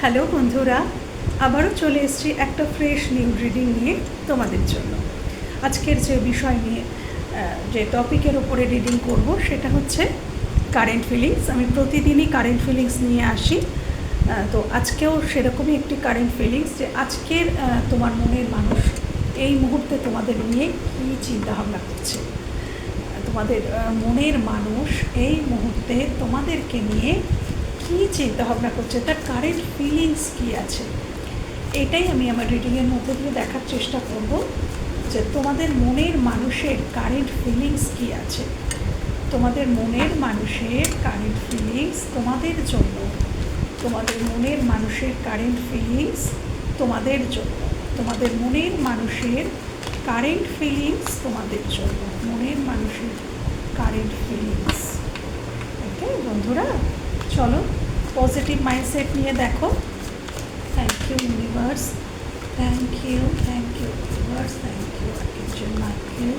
Hello বন্ধুরা, আবারও চলে এসেছি একটা ফ্রেশ নিউ রিডিং নিয়ে তোমাদের জন্য। আজকের যে বিষয় নিয়ে যে টপিকের ওপরে রিডিং করব সেটা হচ্ছে কারেন্ট ফিলিংস আমি প্রতিদিনই কারেন্ট ফিলিংস নিয়ে আসি। তো আজকেও সেরকমই একটি কারেন্ট ফিলিংস যে আজকের তোমার মনের মানুষ এই মুহূর্তে তোমাদের নিয়ে কী চিন্তাভাবনা করছে। তোমাদের মনের মানুষ এই মুহূর্তে তোমাদেরকে নিয়ে কী চিন্তা ভাবনা করছে? তার কারেন্ট ফিলিংস কী আছে? এটাই আমি আমার রিডিংয়ের মধ্যে দিয়ে দেখার চেষ্টা করব যে তোমাদের মনের মানুষের কারেন্ট ফিলিংস কী আছে? তোমাদের মনের মানুষের কারেন্ট ফিলিংস তোমাদের জন্য। তোমাদের মনের মানুষের কারেন্ট ফিলিংস তোমাদের জন্য। তোমাদের মনের মানুষের কারেন্ট ফিলিংস তোমাদের জন্য। মনের মানুষের কারেন্ট ফিলিংস ওকে বন্ধুরা? চলো পজিটিভ মাইন্ডসেট নিয়ে দেখো। Thank you universe thank you thank you universe thank you architecture Michael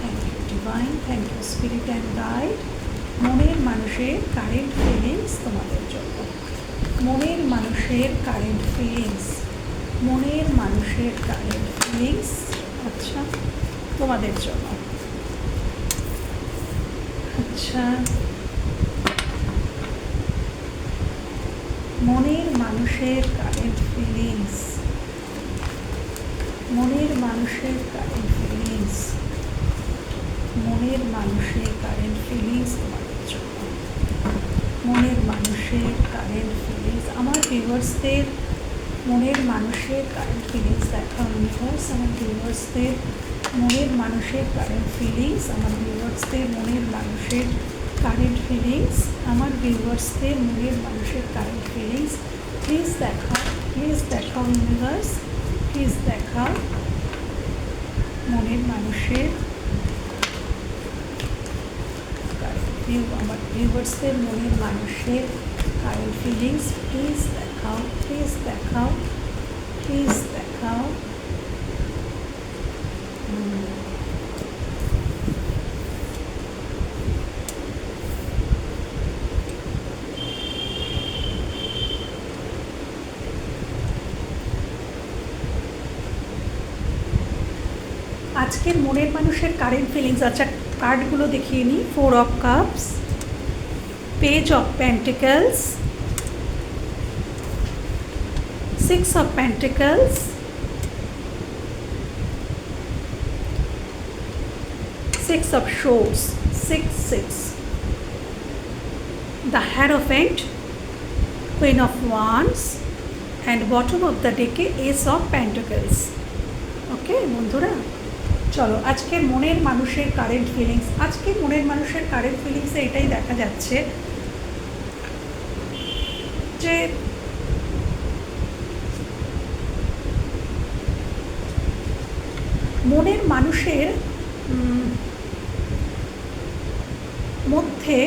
thank you divine thank you spirit and guide মনের মানুষের কারেন্ট ফিলিংস তোমাদের জন্য। মনের মানুষের কারেন্ট ফিলিংস মনের মানুষের কারেন্ট ফিলিংস আচ্ছা তোমাদের জন্য। আচ্ছা। মনের মানুষের কারেন্ট ফিলিংস মনের মানুষের কারেন্ট ফিলিংস মনের মানুষের কারেন্ট ফিলিংস তোমাদের জন্য। মনের মানুষের কারেন্ট ফিলিংস আমার ভিউয়ার্সদের মনের মানুষের কারেন্ট ফিলিংস দেখা ইউনিভার্স আমার ভিউয়ার্সদের মনের মানুষের কারেন্ট ফিলিংস আমার ভিউয়ার্সদের মনের মানুষের কারেন্ট ফিলিংস আমার ভিউয়ার্সদের মনের মানুষের কারেন্ট ফিলিংস প্লিজ দেখাও প্লিজ দেখাও ইউনিভার্স প্লিজ দেখাও মনের মানুষের আমার ভিউয়ার্সদের মনের মানুষের কারেন্ট ফিলিংস প্লিজ দেখাও প্লিজ দেখাও প্লিজ দেখাও। আজকের মনের মানুষের কারেন্ট ফিলিংস আচ্ছা কার্ডগুলো দেখিয়ে নিই। Four of cups page of pentacles six of pentacles six of swords six six the hierophant queen of wands and bottom of the ডেকে এস অফ প্যান্টিকলস ওকে বন্ধুরা? চলো, আজকের মনের মানুষের কারেন্ট ফিলিংস আজকে মনের মানুষের কারেন্ট ফিলিংসে এটাই দেখা যাচ্ছে যে মনের মানুষের মধ্যে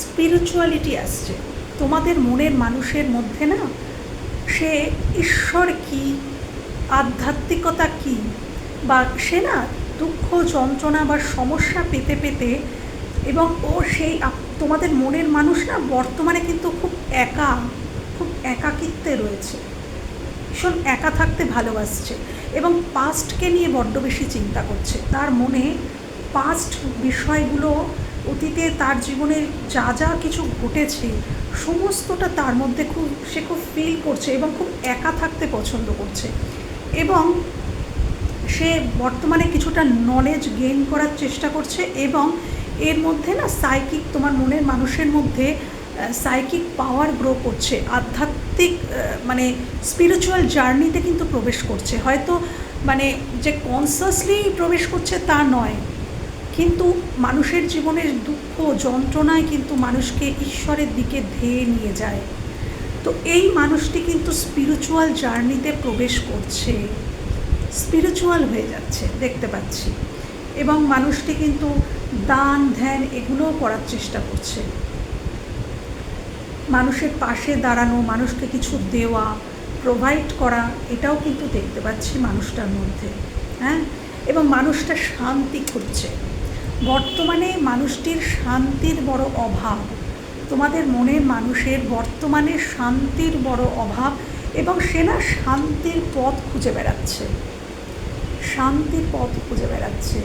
স্পিরিচুয়ালিটি আসছে। তোমাদের মনের মানুষের মধ্যে না, সে ঈশ্বর কি, আধ্যাত্মিকতা কি বা সে না দুঃখ, যন্ত্রণা বা সমস্যা পেতে পেতে এবং ও সেই তোমাদের মনের মানুষ না বর্তমানে কিন্তু খুব একা, খুব একাকিত্বে রয়েছে। ভীষণ একা থাকতে ভালোবাসছে এবং পাস্টকে নিয়ে বড্ড বেশি চিন্তা করছে। তার মনে পাস্ট বিষয়গুলো, অতীতে তার জীবনে যা যা কিছু ঘটেছে, সমস্তটা তার মধ্যে খুব, সে খুব ফিল করছে এবং খুব একা থাকতে পছন্দ করছে। এবং সে বর্তমানে কিছুটা নলেজ গেইন করার চেষ্টা করছে এবং এর মধ্যে না সাইকিক তোমার মনের মানুষের মধ্যে সাইকিক পাওয়ার গ্রো করছে। আধ্যাত্মিক মানে স্পিরিচুয়াল জার্নিতে কিন্তু প্রবেশ করছে। হয়তো মানে যে কনসাসলি প্রবেশ করছে তা নয়, কিন্তু মানুষের জীবনের দুঃখ, যন্ত্রণায় কিন্তু মানুষকে ঈশ্বরের দিকে ধেয়ে নিয়ে যায়। তো এই মানুষটি কিন্তু স্পিরিচুয়াল জার্নিতে প্রবেশ করছে। স্পিরিচুয়াল হয়ে যাচ্ছে, দেখতে পাচ্ছি। এবং মানুষটি কিন্তু দান, ধ্যান এগুলোও করার চেষ্টা করছে। মানুষের পাশে দাঁড়ানো, মানুষকে কিছু দেওয়া প্রোভাইড করা, এটাও কিন্তু দেখতে পাচ্ছি মানুষটার মধ্যে হ্যাঁ? এবং মানুষটা শান্তি খুঁজছে। বর্তমানে মানুষটির শান্তির বড় অভাব, তোমাদের মনের মানুষের বর্তমানে শান্তির বড় অভাব এবং সে না শান্তির পথ খুঁজে বেড়াচ্ছে। শান্তির পথ খুঁজে বেড়াচ্ছে।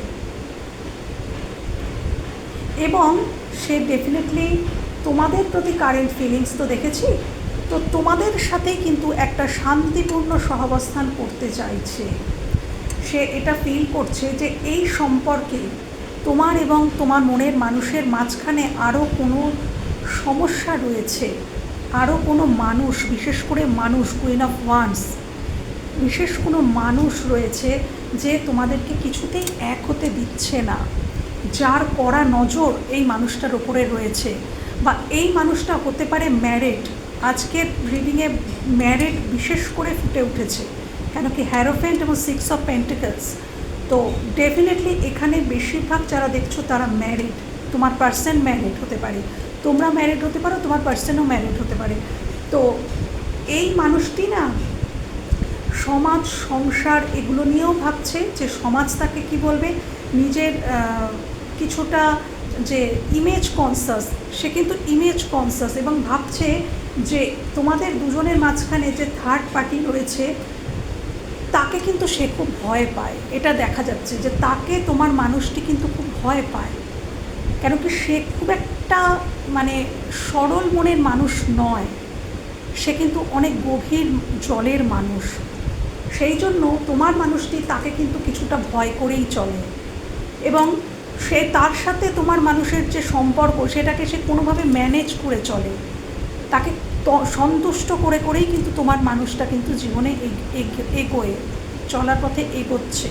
এবং সে ডেফিনেটলি তোমাদের প্রতি কারেন্ট ফিলিংস তো দেখেছি, তো তোমাদের সাথেই কিন্তু একটা শান্তিপূর্ণ সহাবস্থান করতে চাইছে। সে এটা ফিল করছে যে এই সম্পর্কে তোমার এবং তোমার মনের মানুষের মাঝখানে আরও কোনো সমস্যা রয়েছে আরও কোনো মানুষ, বিশেষ করে মানুষ কুইন অফ ওয়ান্স বিশেষ কোনো মানুষ রয়েছে যে তোমাদেরকে কিছুতেই এক হতে দিচ্ছে না, যার কড়া নজর এই মানুষটার ওপরে রয়েছে। বা এই মানুষটা হতে পারে ম্যারেড আজকের রিডিংয়ে ম্যারেড বিশেষ করে ফুটে উঠেছে, কেন কি হ্যারোফেন্ট এবং সিক্স অফ পেন্টিকলস তো ডেফিনেটলি এখানে বেশিরভাগ যারা দেখছ তারা ম্যারিড তোমার পার্সন ম্যারিড হতে পারে। তোমরা ম্যারিড হতে পারো, তোমার পার্সনও ম্যারিড হতে পারে। তো এই মানুষটি না সমাজ, সংসার এগুলো নিয়েও ভাবছে যে সমাজ তাকে কি বলবে? নিজের কিছুটা যে ইমেজ কনসাস সে কিন্তু ইমেজ কনসাস এবং ভাবছে যে তোমাদের দুজনের মাঝখানে যে থার্ড পার্টি রয়েছে, তাকে কিন্তু সে খুব ভয় পায়। এটা দেখা যাচ্ছে যে তাকে তোমার মানুষটি কিন্তু খুব ভয় পায়। কেন কি সে খুব একটা মানে সরল মনের মানুষ নয়। সে কিন্তু অনেক গভীর জলের মানুষ। সেই জন্য তোমার মানুষটি তাকে কিন্তু কিছুটা ভয় করেই চলে। এবং সে তার সাথে তোমার মানুষের যে সম্পর্ক, সেটাকে সে কোনোভাবে ম্যানেজ করে চলে। তাকে সন্তুষ্ট করে করেই কিন্তু তোমার মানুষটা কিন্তু জীবনে এগোয়ে, চলার পথে এগোচ্ছে।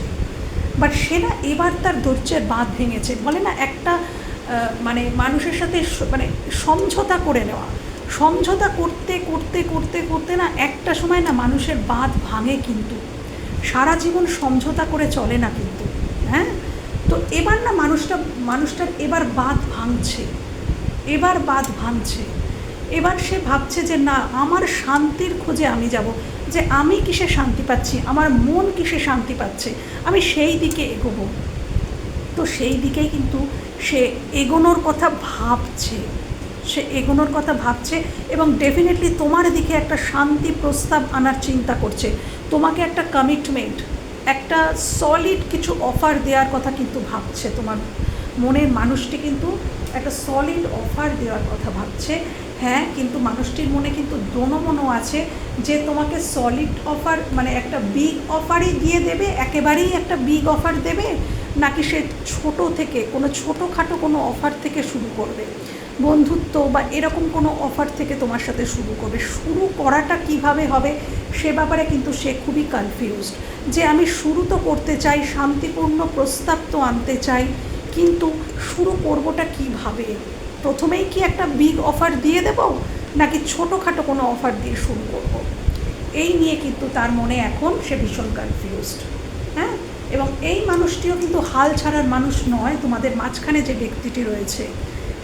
বাট সে না এবার তার ধৈর্যের বাঁধ ভেঙেছে। বলে না, একটা মানে মানুষের সাথে মানে সমঝোতা করে নেওয়া। সমঝোতা করতে করতে করতে করতে না একটা সময় না মানুষের বাঁধ ভাঙে কিন্তু। সারা জীবন সমঝোতা করে চলে না কিন্তু হ্যাঁ? তো এবার না মানুষটা, মানুষটার এবার বাঁধ ভাঙছে, এবার বাঁধ ভাঙছে। এবার সে ভাবছে যে না, আমার শান্তির খোঁজে আমি যাব, যে আমি কিসে শান্তি পাচ্ছি, আমার মন কিসে শান্তি পাচ্ছে, আমি সেই দিকে এগোবো। তো সেই দিকেই কিন্তু সে এগোনোর কথা ভাবছে। সে এগোনোর কথা ভাবছে এবং ডেফিনেটলি তোমার দিকে একটা শান্তি প্রস্তাব আনার চিন্তা করছে। তোমাকে একটা কমিটমেন্ট একটা সলিড কিছু অফার দেওয়ার কথা কিন্তু ভাবছে। তোমার মনের মানুষটি কিন্তু একটা সলিড অফার দেওয়ার কথা ভাবছে। হ্যাঁ কিন্তু মানুষটির মনে কিন্তু দোনো আছে যে তোমাকে সলিড অফার মানে একটা বিগ অফারই দিয়ে দেবে, একেবারেই একটা বিগ অফার দেবে, নাকি সে ছোট থেকে, কোনো ছোটোখাটো কোনো অফার থেকে শুরু করবে? বন্ধুত্ব বা এরকম কোনো অফার থেকে তোমার সাথে শুরু করবে। শুরু করাটা কীভাবে হবে সে ব্যাপারে কিন্তু সে খুবই কনফিউজড যে আমি শুরু তো করতে চাই, শান্তিপূর্ণ প্রস্তাব তো আনতে চাই, কিন্তু শুরু করবোটা কীভাবে? প্রথমেই কি একটা বিগ অফার দিয়ে দেব, নাকি ছোটোখাটো কোনো অফার দিয়ে শুরু করব? এই নিয়ে কিন্তু তার মনে এখন সে ভীষণ কনফিউজড হ্যাঁ? এবং এই মানুষটিও কিন্তু হাল ছাড়ার মানুষ নয়। তোমাদের মাঝখানে যে ব্যক্তিটি রয়েছে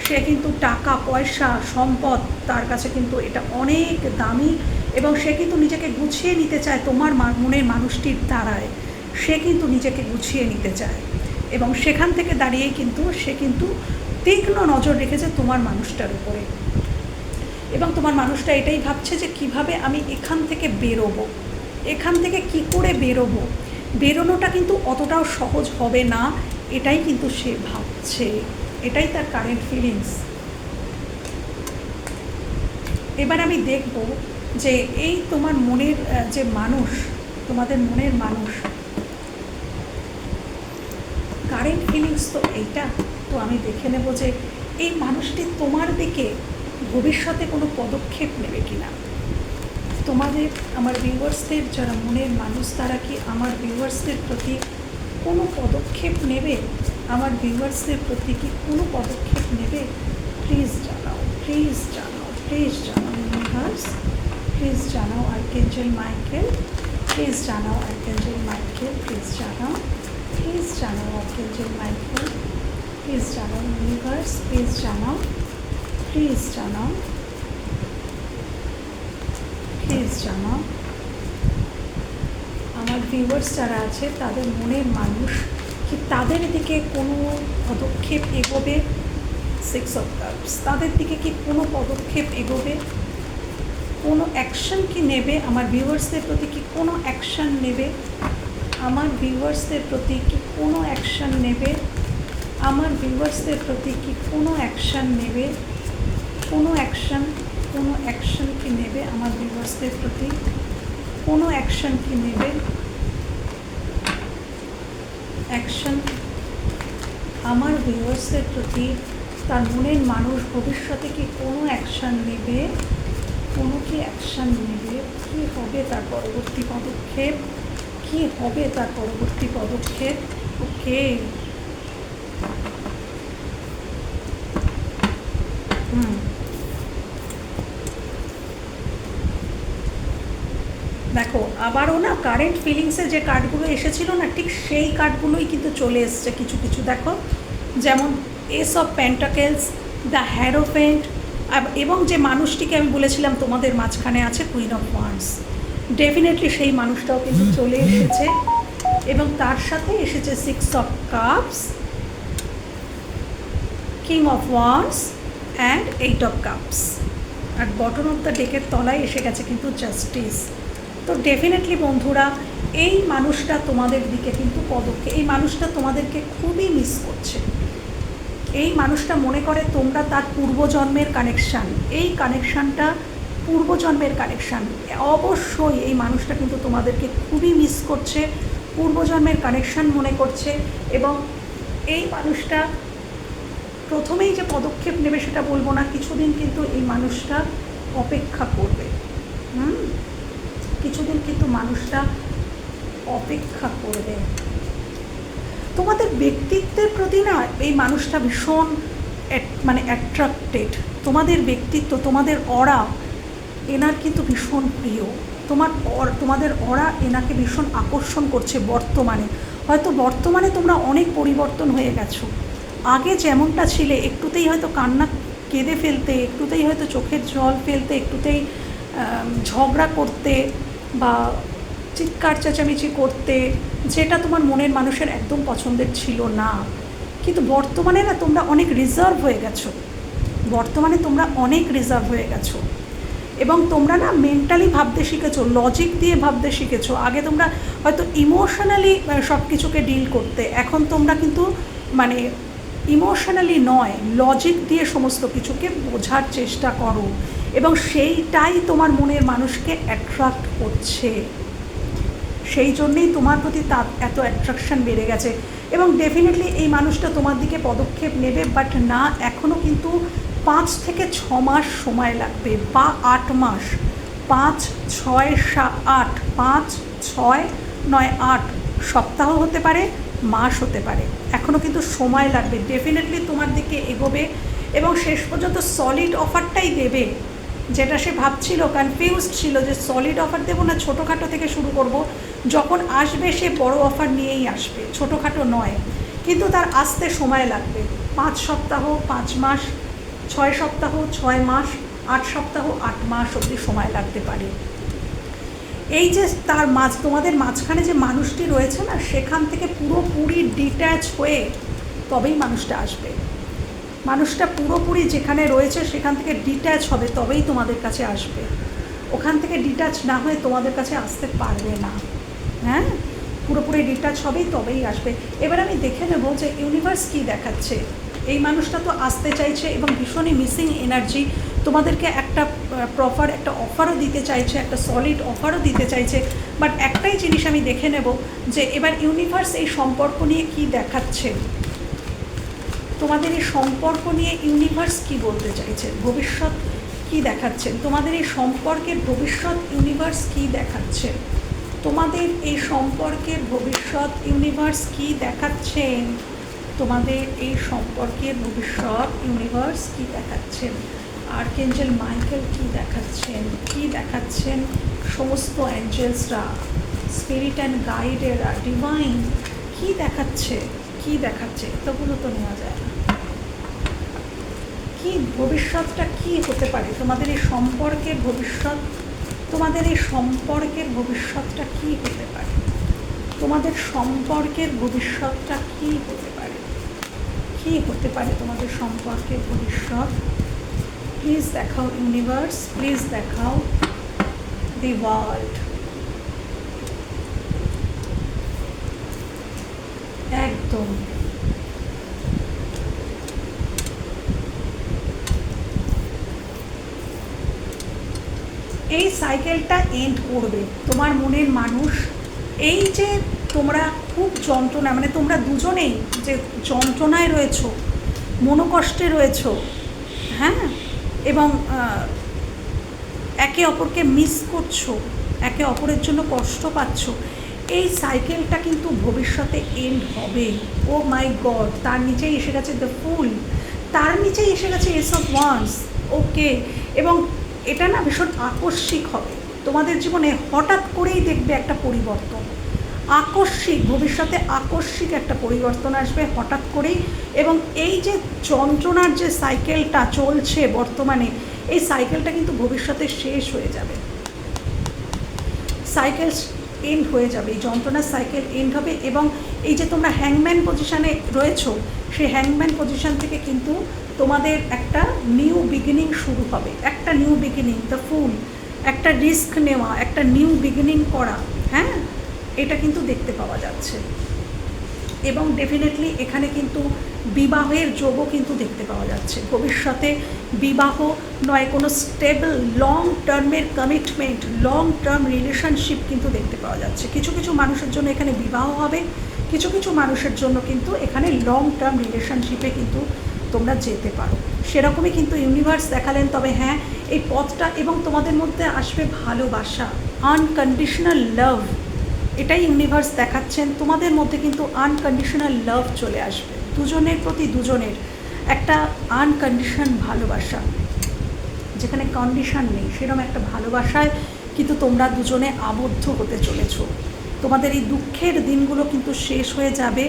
সে কিন্তু টাকা, পয়সা, সম্পদ, তার কাছে কিন্তু এটা অনেক দামি এবং সে কিন্তু নিজেকে গুছিয়ে নিতে চায় তোমার মনের মানুষটির দ্বারায়। সে কিন্তু নিজেকে গুছিয়ে নিতে চায় এবং সেখান থেকে দাঁড়িয়েই কিন্তু সে কিন্তু তীক্ষ্ণ নজর রেখেছে তোমার মানুষটার উপরে। এবং তোমার মানুষটা এটাই ভাবছে যে কীভাবে আমি এখান থেকে বেরোবো। এখান থেকে কি করে বেরোবো? বেরোনোটা কিন্তু অতটাও সহজ হবে না, এটাই কিন্তু সে ভাবছে। এটাই তার কারেন্ট ফিলিংস এবার আমি দেখব যে এই তোমার মনের যে মানুষ, তোমাদের মনের মানুষ কারেন্ট ফিলিংস তো এইটা, তো আমি দেখে নেব যে এই মানুষটি তোমার দিকে ভবিষ্যতে কোনো পদক্ষেপ নেবে কি না তোমাদের, আমার ভিউয়ার্সদের যারা মনের মানুষ, তারা কি আমার ভিউয়ার্সদের প্রতি কোনো পদক্ষেপ নেবে? আমার ভিউয়ার্সদের প্রতি কি কোনো পদক্ষেপ নেবে? প্লিজ জানাও প্লিজ জানাও প্লিজ জানাও ইউনিভার্স প্লিজ জানাও আর্কেঞ্জেল মাইকেল প্লিজ জানাও আর্কেঞ্জেল মাইকেল প্লিজ জানাও প্লিজ জানাও আর্কেঞ্জেল মাইকেল প্লিজ জানাও ইউনিভার্স প্লিজ জানাও প্লিজ জানাও প্লিজ জানাও। আমার ভিউয়ার্স যারা আছে, তাদের মনের মানুষ তাদের দিকে কোনো পদক্ষেপ এগোবে? সিক্স অফ কাপস তাদের দিকে কি কোনো পদক্ষেপ এগোবে? কোনো অ্যাকশন কি নেবে? আমার ভিউয়ার্সদের প্রতি কি কোনো অ্যাকশন নেবে? আমার ভিউয়ার্সদের প্রতি কি কোনো অ্যাকশন নেবে? আমার ভিউয়ার্সদের প্রতি কি কোনো অ্যাকশন নেবে? কোনো অ্যাকশন কোনো অ্যাকশন কি নেবে? আমার ভিউয়ার্সদের প্রতি কোনো অ্যাকশন কি নেবে? অ্যাকশন আমার ভিউয়ার্সদের প্রতি তার মনের মানুষ ভবিষ্যতে কি কোনো অ্যাকশন নেবে? কোনো কি অ্যাকশন নেবে? কী হবে তার পরবর্তী পদক্ষেপ? কী হবে তার পরবর্তী পদক্ষেপ? ওকে। হুম। দেখো আবারও না কারেন্ট ফিলিংসে যে কার্ডগুলো এসেছিল না, ঠিক সেই কার্ডগুলোই কিন্তু চলে এসছে কিছু কিছু। দেখো, যেমন ace of pentacles the hierophant এবং যে মানুষটিকে আমি বলেছিলাম তোমাদের মাঝখানে আছে কুইন অফ ওয়ান্স ডেফিনেটলি সেই মানুষটাও কিন্তু চলে এসেছে। এবং তার সাথে এসেছে six of cups king of wands and eight of cups R bottom of the ডেকের তলায় এসে গেছে কিন্তু জাস্টিস তো ডেফিনেটলি বন্ধুরা, এই মানুষটা তোমাদের দিকে কিন্তু পদক্ষেপ, এই মানুষটা তোমাদেরকে খুবই মিস করছে। এই মানুষটা মনে করে তোমরা তার পূর্বজন্মের কানেকশান এই কানেকশানটা পূর্বজন্মের কানেকশান অবশ্যই এই মানুষটা কিন্তু তোমাদেরকে খুবই মিস করছে, পূর্বজন্মের কানেকশান মনে করছে এবং এই মানুষটা প্রথমেই যে পদক্ষেপ নেবে সেটা বলব না, কিছুদিন কিন্তু এই মানুষটা অপেক্ষা করবে। হুম? কিছুদিন কিন্তু মানুষরা অপেক্ষা করবে। তোমাদের ব্যক্তিত্বের প্রতি না এই মানুষটা ভীষণ মানে অ্যাট্রাক্টেড তোমাদের ব্যক্তিত্ব, তোমাদের অরা এনার কিন্তু ভীষণ প্রিয়। তোমার অর, তোমাদের অরা এনাকে ভীষণ আকর্ষণ করছে বর্তমানে। হয়তো বর্তমানে তোমরা অনেক পরিবর্তন হয়ে গেছো। আগে যেমনটা ছিলে, একটুতেই হয়তো কান্না কেঁদে ফেলতে, একটুতেই হয়তো চোখের জল ফেলতে, একটুতেই ঝগড়া করতে বা চিৎকার চেঁচামেচি করতে, যেটা তোমার মনের মানুষের একদম পছন্দের ছিল না। কিন্তু বর্তমানে না তোমরা অনেক রিজার্ভ হয়ে গেছো। বর্তমানে তোমরা অনেক রিজার্ভ হয়ে গেছো। এবং তোমরা না মেন্টালি ভাবতে শিখেছো লজিক দিয়ে ভাবতে শিখেছো। আগে তোমরা হয়তো ইমোশনালি সব কিছুকে ডিল করতে। এখন তোমরা কিন্তু মানে ইমোশনালি নয় লজিক দিয়ে সমস্ত কিছুকে বোঝার চেষ্টা করো। এবং সেইটাই তোমার মনের মানুষকে অ্যাট্রাক্ট করছে। সেই জন্যেই তোমার প্রতি তার এত অ্যাট্রাকশান বেড়ে গেছে। এবং ডেফিনেটলি এই মানুষটা তোমার দিকে পদক্ষেপ নেবে বাট না এখনও কিন্তু পাঁচ থেকে ছ মাস সময় লাগবে বা আট মাস। পাঁচ, ছয় সাত আট, পাঁচ, ছয়, নয়, আট সপ্তাহ হতে পারে, মাস হতে পারে। এখনও কিন্তু সময় লাগবে। ডেফিনেটলি তোমার দিকে এগোবে এবং শেষ পর্যন্ত সলিড অফারটাই দেবে। যেটা সে ভাবছিল কনফিউজড ছিল যে সলিড অফার দেবো না, ছোটোখাটো থেকে শুরু করব। যখন আসবে, সে বড় অফার নিয়েই আসবে, ছোটোখাটো নয়। কিন্তু তার আসতে সময় লাগবে। পাঁচ সপ্তাহ, পাঁচ মাস, ছয় সপ্তাহ, ছয় মাস, আট সপ্তাহ, আট মাস অবধি সময় লাগতে পারে। এই যে তার মাঝ, তোমাদের মাঝখানে যে মানুষটি রয়েছে না, সেখান থেকে পুরোপুরি ডিট্যাচ হয়ে তবেই মানুষটা আসবে। মানুষটা পুরোপুরি যেখানে রয়েছে সেখান থেকে ডিট্যাচ হবে, তবেই তোমাদের কাছে আসবে। ওখান থেকে ডিট্যাচ না হয়ে তোমাদের কাছে আসতে পারবে না। হ্যাঁ? পুরোপুরি ডিট্যাচ হবেই, তবেই আসবে। এবার আমি দেখে নেব যে ইউনিভার্স কী দেখাচ্ছে। এই মানুষটা তো আসতে চাইছে এবং ভীষণই মিসিং এনার্জি তোমাদেরকে একটা প্রপার একটা অফারও দিতে চাইছে, একটা সলিড অফারও দিতে চাইছে। বাট একটাই জিনিস আমি দেখে নেব যে এবার ইউনিভার্স এই সম্পর্ক নিয়ে কি দেখাচ্ছে। তোমাদের এই সম্পর্ক নিয়ে ইউনিভার্স কি বলতে চাইছে? ভবিষ্যৎ কি দেখাচ্ছেন তোমাদের এই সম্পর্কের ভবিষ্যৎ ইউনিভার্স কি দেখাচ্ছে? তোমাদের এই সম্পর্কের ভবিষ্যৎ ইউনিভার্স কি দেখাচ্ছেন তোমাদের এই সম্পর্কের ভবিষ্যৎ ইউনিভার্স কি দেখাচ্ছেন আর্কেঞ্জেল মাইকেল কি দেখাচ্ছেন? কি দেখাচ্ছেন? সমস্ত অ্যাঞ্জেলসরা স্পিরিট অ্যান্ড গাইডেরা ডিভাইন কি দেখাচ্ছে? কি দেখাচ্ছে? এতগুলো তো নেওয়া যায়। কি ভবিষ্যৎটা কি হতে পারে? তোমাদের এই সম্পর্কের ভবিষ্যৎ, তোমাদের এই সম্পর্কের ভবিষ্যৎটা কি হতে পারে? তোমাদের সম্পর্কের ভবিষ্যৎটা কি হতে পারে? কী হতে পারে তোমাদের সম্পর্কের ভবিষ্যৎ? প্লিজ দেখাও ইউনিভার্স প্লিজ দেখাও দি ওয়ার্ল্ড একদম এই সাইকেলটা এন্ড করবে। তোমার মনের মানুষ, এই যে তোমরা খুব যন্ত্রণা মানে তোমরা দুজনেই যে যন্ত্রণায় রয়েছো, মনোকষ্টে রয়েছো হ্যাঁ? এবং একে অপরকে মিস করছ, একে অপরের জন্য কষ্ট পাচ্ছ, এই সাইকেলটা কিন্তু ভবিষ্যতে এন্ড হবে। ও মাই গড তার নিচেই এসে গেছে দ্য ফুল তার নিচেই এসে গেছে এস অফ ওয়ান্স ওকে এবং এটা না ভীষণ আকস্মিক হবে। তোমাদের জীবনে হঠাৎ করেই দেখবে একটা পরিবর্তন। আকস্মিক, ভবিষ্যতে আকস্মিক একটা পরিবর্তন আসবে হঠাৎ করেই এবং এই যে যন্ত্রণার যে সাইকেলটা চলছে বর্তমানে, এই সাইকেলটা কিন্তু ভবিষ্যতে শেষ হয়ে যাবে। সাইকেল এন্ড হয়ে যাবে, এই যন্ত্রণার সাইকেল এন্ড হবে এবং এই যে তোমরা হ্যাংম্যান পজিশানে রয়েছো, সেই হ্যাংম্যান পজিশান থেকে কিন্তু তোমাদের একটা নিউ বিগিনিং শুরু হবে। একটা নিউ বিগিনিং দ্য ফুল একটা রিস্ক নেওয়া, একটা নিউ বিগিনিং করা হ্যাঁ? এটা কিন্তু দেখতে পাওয়া যাচ্ছে। এবং ডেফিনেটলি এখানে কিন্তু বিবাহের যোগও কিন্তু দেখতে পাওয়া যাচ্ছে। ভবিষ্যতে বিবাহ নয়, কোনো স্টেবল লং টার্মের কমিটমেন্ট লং টার্ম রিলেশনশিপ কিন্তু দেখতে পাওয়া যাচ্ছে। কিছু কিছু মানুষের জন্য এখানে বিবাহ হবে, কিছু কিছু মানুষের জন্য কিন্তু এখানে লং টার্ম রিলেশনশিপে কিন্তু তোমরা যেতে পারো। সেরকমই কিন্তু ইউনিভার্স দেখালেন, তবে হ্যাঁ এই পথটা এবং তোমাদের মধ্যে আসবে ভালোবাসা আনকন্ডিশনাল লাভ এটাই ইউনিভার্স দেখাচ্ছেন, তোমাদের মধ্যে কিন্তু আনকন্ডিশনাল লাভ চলে আসবে, দুজনের প্রতি দুজনের একটা আনকন্ডিশন ভালোবাসা। যেখানে কন্ডিশন নেই, সেরকম একটা ভালোবাসায় কিন্তু তোমরা দুজনে আবদ্ধ হতে চলেছো। তোমাদের এই দুঃখের দিনগুলো কিন্তু শেষ হয়ে যাবে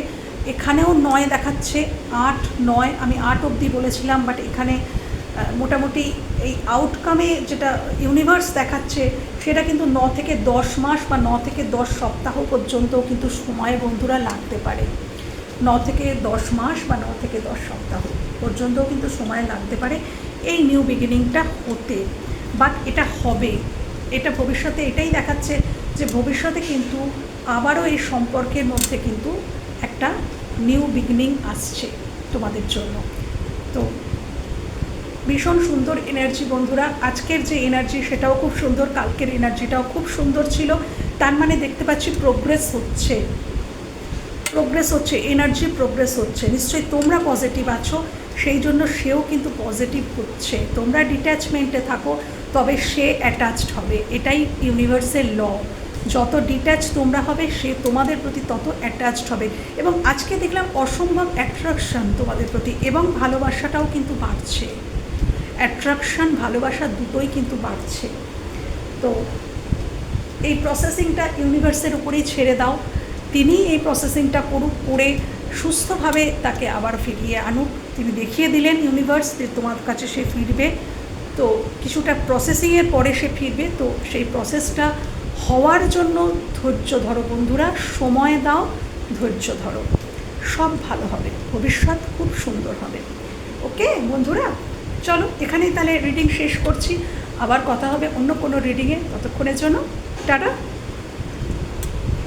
এখানেও নয় দেখাচ্ছে, আট, নয়, আমি আট অবধি বলেছিলাম বাট এখানে মোটামুটি এই আউটকামে যেটা ইউনিভার্স দেখাচ্ছে, সেটা কিন্তু ন থেকে দশ মাস বা ন থেকে দশ সপ্তাহ পর্যন্তও কিন্তু সময় বন্ধুরা লাগতে পারে। ন থেকে দশ মাস বা ন থেকে দশ সপ্তাহ পর্যন্তও কিন্তু সময় লাগতে পারে এই নিউ বিগিনিংটা হতে। বাট এটা হবে। এটা ভবিষ্যতে এটাই দেখাচ্ছে যে ভবিষ্যতে কিন্তু আবারও এই সম্পর্কের মধ্যে কিন্তু একটা নিউ বিগিনিং আসছে তোমাদের জন্য। তো ভীষণ সুন্দর এনার্জি বন্ধুরা, আজকের যে এনার্জি সেটাও খুব সুন্দর, কালকের এনার্জিটাও খুব সুন্দর ছিল। তার মানে দেখতে পাচ্ছি প্রোগ্রেস হচ্ছে। প্রোগ্রেস হচ্ছে এনার্জি প্রোগ্রেস হচ্ছে। নিশ্চয়ই তোমরা পজিটিভ আছো, সেই জন্য সেও কিন্তু পজিটিভ হচ্ছে। তোমরা ডিট্যাচমেন্টে থাকো, তবে সে অ্যাটাচড হবে। এটাই ইউনিভার্সের ল যত ডিট্যাচ তোমরা হবে, সে তোমাদের প্রতি তত অ্যাটাচড হবে। এবং আজকে দেখলাম অসম্ভব অ্যাট্রাকশন তোমাদের প্রতি, এবং ভালোবাসাটাও কিন্তু বাড়ছে। অ্যাট্রাকশন ভালোবাসা দুটোই কিন্তু বাড়ছে। তো এই প্রসেসিংটা ইউনিভার্সের উপরেই ছেড়ে দাও। তিনি এই প্রসেসিংটা করুক, করে সুস্থভাবে তাকে আবার ফিরিয়ে আনুক। তিনি দেখিয়ে দিলেন ইউনিভার্স যে তোমার কাছে সে ফিরবে। তো কিছুটা প্রসেসিংয়ের পরে সে ফিরবে। তো সেই প্রসেসটা হওয়ার জন্য ধৈর্য ধরো বন্ধুরা, সময় দাও, ধৈর্য ধরো। সব ভালো হবে, ভবিষ্যৎ খুব সুন্দর হবে। ওকে বন্ধুরা? চলো, এখানেই তাহলে রিডিং শেষ করছি। আবার কথা হবে অন্য কোনো রিডিংয়ে ততক্ষণের জন্য, টাটা।